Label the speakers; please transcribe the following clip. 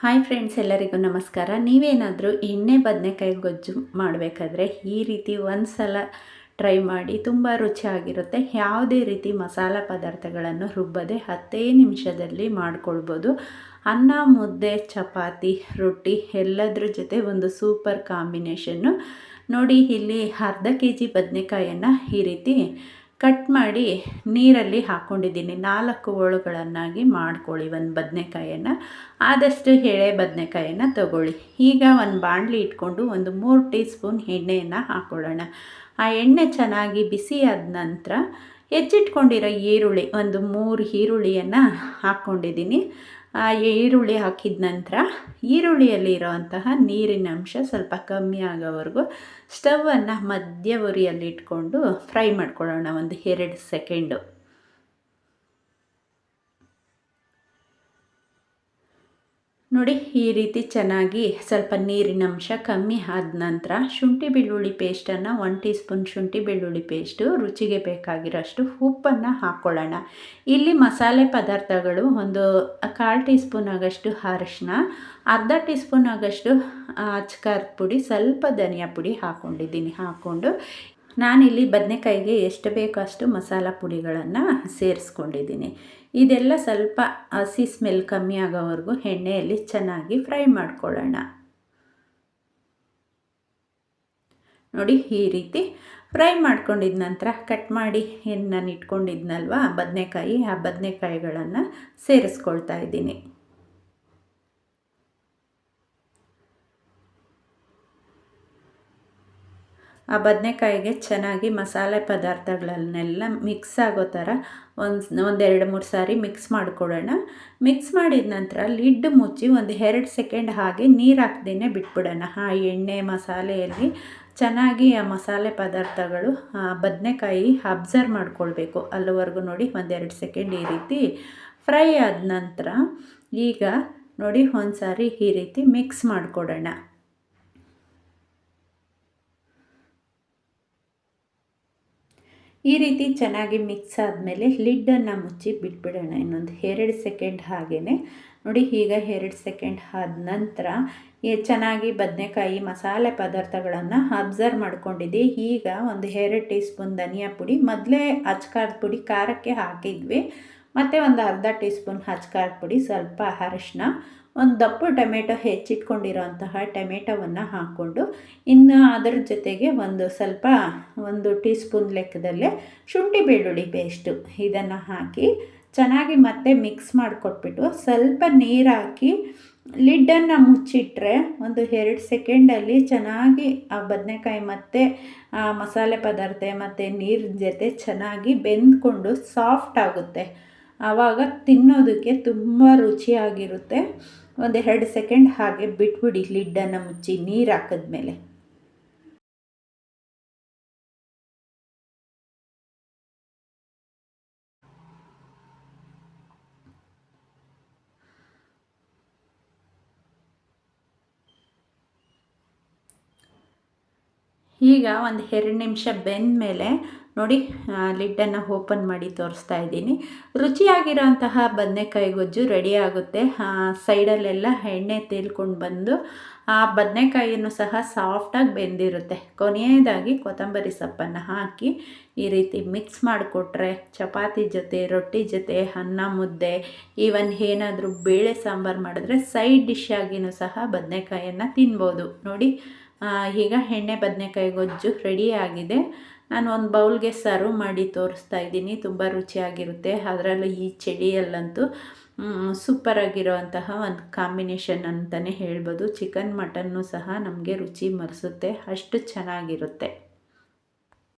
Speaker 1: Hi friends, ಎಲ್ಲರಿಗೂ ನಮಸ್ಕಾರ. ನೀವೇನಾದರೂ ಎಣ್ಣೆ ಬದನೆಕಾಯಿ ಗೊಜ್ಜು ಮಾಡಬೇಕಾದ್ರೆ ಈ ರೀತಿ ಒಂದು ಸಲ ಟ್ರೈ ಮಾಡಿ, ತುಂಬ ರುಚಿಯಾಗಿರುತ್ತೆ. ಯಾವುದೇ ರೀತಿ ಮಸಾಲ ಪದಾರ್ಥಗಳನ್ನು ರುಬ್ಬದೆ ಹತ್ತೇ ನಿಮಿಷದಲ್ಲಿ ಮಾಡ್ಕೊಳ್ಬೋದು. ಅನ್ನ, ಮುದ್ದೆ, ಚಪಾತಿ, ರೊಟ್ಟಿ ಎಲ್ಲದ್ರ ಜೊತೆ ಒಂದು ಸೂಪರ್ ಕಾಂಬಿನೇಷನ್ನು. ನೋಡಿ, ಇಲ್ಲಿ ಅರ್ಧ ಕೆ ಜಿ ಬದನೆಕಾಯನ್ನು ಈ ರೀತಿ ಕಟ್ ಮಾಡಿ ನೀರಲ್ಲಿ ಹಾಕ್ಕೊಂಡಿದ್ದೀನಿ ನಾಲ್ಕು ಹೋಳುಗಳನ್ನಾಗಿ ಮಾಡ್ಕೊಳ್ಳಿ. ಒಂದು ಬದನೆಕಾಯನ್ನು, ಆದಷ್ಟು ಎಳೆ ಬದನೆಕಾಯನ್ನು ತಗೊಳ್ಳಿ. ಈಗ ಒಂದು ಬಾಣಲಿ ಇಟ್ಕೊಂಡು ಒಂದು ಮೂರು ಟೀ ಸ್ಪೂನ್ ಎಣ್ಣೆಯನ್ನು ಹಾಕ್ಕೊಳ್ಳೋಣ ಆ ಎಣ್ಣೆ ಚೆನ್ನಾಗಿ ಬಿಸಿ ಆದ ನಂತರ ಹೆಚ್ಚಿಟ್ಕೊಂಡಿರೋ ಈರುಳ್ಳಿ, ಒಂದು ಮೂರು ಈರುಳ್ಳಿಯನ್ನು ಹಾಕ್ಕೊಂಡಿದ್ದೀನಿ ಈರುಳ್ಳಿ ಹಾಕಿದ ನಂತರ ಈರುಳ್ಳಿಯಲ್ಲಿ ಇರೋವಂತಹ ನೀರಿನ ಅಂಶ ಸ್ವಲ್ಪ ಕಮ್ಮಿ ಆಗೋವರೆಗೂ ಸ್ಟವನ್ನು ಮಧ್ಯ ಉರಿಯಲ್ಲಿ ಇಟ್ಕೊಂಡು ಫ್ರೈ ಮಾಡ್ಕೊಳ್ಳೋಣ ಒಂದು ಎರಡು ಸೆಕೆಂಡು. ನೋಡಿ, ಈ ರೀತಿ ಚೆನ್ನಾಗಿ ಸ್ವಲ್ಪ ನೀರಿನ ಅಂಶ ಕಮ್ಮಿ ಆದ ನಂತರ ಶುಂಠಿ ಬೆಳ್ಳುಳ್ಳಿ ಪೇಸ್ಟನ್ನು ಒನ್ ಟೀ ಸ್ಪೂನ್ ಶುಂಠಿ ಬೆಳ್ಳುಳ್ಳಿ ಪೇಸ್ಟು ರುಚಿಗೆ ಬೇಕಾಗಿರೋಷ್ಟು ಉಪ್ಪನ್ನು ಹಾಕ್ಕೊಳ್ಳೋಣ ಇಲ್ಲಿ ಮಸಾಲೆ ಪದಾರ್ಥಗಳು ಒಂದು ಕಾಲು ಟೀ ಸ್ಪೂನ್ ಆಗಷ್ಟು ಅರಶಿನ ಅರ್ಧ ಟೀ ಸ್ಪೂನ್ ಆಗಷ್ಟು ಅಚ್ಕಾರದ ಪುಡಿ, ಸ್ವಲ್ಪ ಧನಿಯಾ ಪುಡಿ ಹಾಕ್ಕೊಂಡಿದ್ದೀನಿ ಹಾಕ್ಕೊಂಡು ನಾನಿಲ್ಲಿ ಬದನೆಕಾಯಿಗೆ ಎಷ್ಟು ಬೇಕೋ ಅಷ್ಟು ಮಸಾಲ ಪುಡಿಗಳನ್ನು ಸೇರಿಸ್ಕೊಂಡಿದ್ದೀನಿ. ಇದೆಲ್ಲ ಸ್ವಲ್ಪ ಹಸಿ ಸ್ಮೆಲ್ ಕಮ್ಮಿ ಆಗೋವರೆಗೂ ಎಣ್ಣೆಯಲ್ಲಿ ಚೆನ್ನಾಗಿ ಫ್ರೈ ಮಾಡ್ಕೊಳ್ಳೋಣ. ನೋಡಿ, ಈ ರೀತಿ ಫ್ರೈ ಮಾಡ್ಕೊಂಡಿದ ನಂತರ ಕಟ್ ಮಾಡಿ ಏನು ನಾನು ಇಟ್ಕೊಂಡಿದ್ನಲ್ವ, ಬದನೆಕಾಯಿ, ಆ ಬದನೆಕಾಯಿಗಳನ್ನು ಸೇರಿಸ್ಕೊಳ್ತಾ ಇದ್ದೀನಿ. ಆ ಬದನೆಕಾಯಿಗೆ ಚೆನ್ನಾಗಿ ಮಸಾಲೆ ಪದಾರ್ಥಗಳನ್ನೆಲ್ಲ ಮಿಕ್ಸ್ ಆಗೋ ಥರ ಒಂದು ಒಂದೆರಡು ಮೂರು ಸಾರಿ ಮಿಕ್ಸ್ ಮಾಡಿಕೊಡೋಣ. ಮಿಕ್ಸ್ ಮಾಡಿದ ನಂತರ ಲಿಡ್ ಮುಚ್ಚಿ ಒಂದು ಎರಡು ಸೆಕೆಂಡ್ ಹಾಗೆ ನೀರು ಹಾಕ್ದೇ ಬಿಟ್ಬಿಡೋಣ. ಆ ಎಣ್ಣೆ ಮಸಾಲೆಯಲ್ಲಿ ಚೆನ್ನಾಗಿ ಆ ಮಸಾಲೆ ಪದಾರ್ಥಗಳು, ಆ ಬದನೆಕಾಯಿ ಅಬ್ಸರ್ವ್ ಮಾಡ್ಕೊಳ್ಬೇಕು. ಅಲ್ಲಿವರೆಗೂ ನೋಡಿ ಒಂದೆರಡು ಸೆಕೆಂಡ್ ಈ ರೀತಿ ಫ್ರೈ ಆದ ನಂತರ ಈಗ ನೋಡಿ ಒಂದು ಸಾರಿ ಈ ರೀತಿ ಮಿಕ್ಸ್ ಮಾಡಿಕೊಡೋಣ. ಈ ರೀತಿ ಚೆನ್ನಾಗಿ ಮಿಕ್ಸ್ ಆದಮೇಲೆ ಲಿಡ್ಡನ್ನು ಮುಚ್ಚಿ ಬಿಟ್ಬಿಡೋಣ. ಇನ್ನೊಂದು ಎರಡು ಸೆಕೆಂಡ್ ಹಾಗೇ ನೋಡಿ, ಈಗ ಎರಡು ಸೆಕೆಂಡ್ ಆದ ನಂತರ ಚೆನ್ನಾಗಿ ಬದನೆಕಾಯಿ ಮಸಾಲೆ ಪದಾರ್ಥಗಳನ್ನು ಅಬ್ಸರ್ವ್ ಮಾಡ್ಕೊಂಡಿದ್ದೆ. ಈಗ ಒಂದು ಎರಡು ಟೀ ಸ್ಪೂನ್ ಧನಿಯಾ ಪುಡಿ, ಮೊದಲೇ ಅಚ್ಕಾರದ ಪುಡಿ, ಖಾರಕ್ಕೆ ಹಾಕಿದ್ವಿ. ಮತ್ತು ಒಂದು ಅರ್ಧ ಟೀ ಸ್ಪೂನ್ ಹಚ್ಕಾರದ ಪುಡಿ, ಸ್ವಲ್ಪ ಅರಶಿನ ಒಂದು ದಪ್ಪು ಟೊಮೆಟೊ ಹೆಚ್ಚಿಟ್ಕೊಂಡಿರೋಂತಹ ಟೊಮೆಟೊವನ್ನು ಹಾಕ್ಕೊಂಡು, ಇನ್ನು ಅದರ ಜೊತೆಗೆ ಒಂದು ಸ್ವಲ್ಪ, ಒಂದು ಟೀ ಸ್ಪೂನ್ ಲೆಕ್ಕದಲ್ಲೇ ಶುಂಠಿ ಬೆಳ್ಳುಳ್ಳಿ ಪೇಸ್ಟು ಇದನ್ನು ಹಾಕಿ ಚೆನ್ನಾಗಿ ಮತ್ತೆ ಮಿಕ್ಸ್ ಮಾಡಿಕೊಟ್ಬಿಟ್ಟು ಸ್ವಲ್ಪ ನೀರು ಹಾಕಿ ಲಿಡ್ಡನ್ನು ಮುಚ್ಚಿಟ್ರೆ ಒಂದು ಎರಡು ಸೆಕೆಂಡಲ್ಲಿ ಚೆನ್ನಾಗಿ ಆ ಬದನೆಕಾಯಿ ಮತ್ತು ಮಸಾಲೆ ಪದಾರ್ಥ ಮತ್ತು ನೀರಿನ ಜೊತೆ ಚೆನ್ನಾಗಿ ಬೆಂದ್ಕೊಂಡು ಸಾಫ್ಟ್ ಆಗುತ್ತೆ. ಆವಾಗ ತಿನ್ನೋದಕ್ಕೆ ತುಂಬ ರುಚಿಯಾಗಿರುತ್ತೆ. ಒಂದು ಎರಡು ಸೆಕೆಂಡ್ ಹಾಗೆ ಬಿಟ್ಬಿಡಿ ಲಿಡ್ಡನ್ನು ಮುಚ್ಚಿ ನೀರು ಹಾಕಿದ್ಮೇಲೆ. ಈಗ ಒಂದು ಎರಡು ನಿಮಿಷ ಬೆಂದ ಮೇಲೆ ನೋಡಿ ಲಿಡ್ಡನ್ನು ಓಪನ್ ಮಾಡಿ ತೋರಿಸ್ತಾ ಇದ್ದೀನಿ. ರುಚಿಯಾಗಿರೋಂತಹ ಬದನೆಕಾಯಿ ಗೊಜ್ಜು ರೆಡಿ ಆಗುತ್ತೆ. ಸೈಡಲ್ಲೆಲ್ಲ ಎಣ್ಣೆ ತೇಲ್ಕೊಂಡು ಬಂದು, ಆ ಬದನೆಕಾಯಿಯನ್ನು ಸಹ ಸಾಫ್ಟಾಗಿ ಬೆಂದಿರುತ್ತೆ. ಕೊನೆಯದಾಗಿ ಕೊತ್ತಂಬರಿ ಸೊಪ್ಪನ್ನು ಹಾಕಿ, ಈ ರೀತಿ ಮಿಕ್ಸ್ ಮಾಡಿಕೊಟ್ರೆ ಚಪಾತಿ ಜೊತೆ, ರೊಟ್ಟಿ ಜೊತೆ, ಅನ್ನ ಮುದ್ದೆ ಈವನ್ ಏನಾದರೂ ಬೇಳೆ ಸಾಂಬಾರು ಮಾಡಿದ್ರೆ ಸೈಡ್ ಡಿಶ್ ಆಗಿನೂ ಸಹ ಬದನೆಕಾಯಿಯನ್ನು ತಿನ್ಬೋದು. ನೋಡಿ ಈಗ ಎಣ್ಣೆ ಬದನೆಕಾಯಿ ಗೊಜ್ಜು ರೆಡಿ ಆಗಿದೆ. ನಾನು ಒಂದು ಬೌಲ್ಗೆ ಸರ್ವ್ ಮಾಡಿ ತೋರಿಸ್ತಾ ಇದ್ದೀನಿ. ತುಂಬ ರುಚಿಯಾಗಿರುತ್ತೆ. ಅದರಲ್ಲೂ ಈ ಚಳಿಯಲ್ಲಂತೂ ಸೂಪರಾಗಿರೋವಂತಹ ಒಂದು ಕಾಂಬಿನೇಷನ್ ಅಂತಲೇ ಹೇಳ್ಬೋದು. ಚಿಕನ್ ಮಟನ್ನು ಸಹ ನಮಗೆ ರುಚಿ ಮರೆಸುತ್ತೆ. ಅಷ್ಟು ಚೆನ್ನಾಗಿರುತ್ತೆ.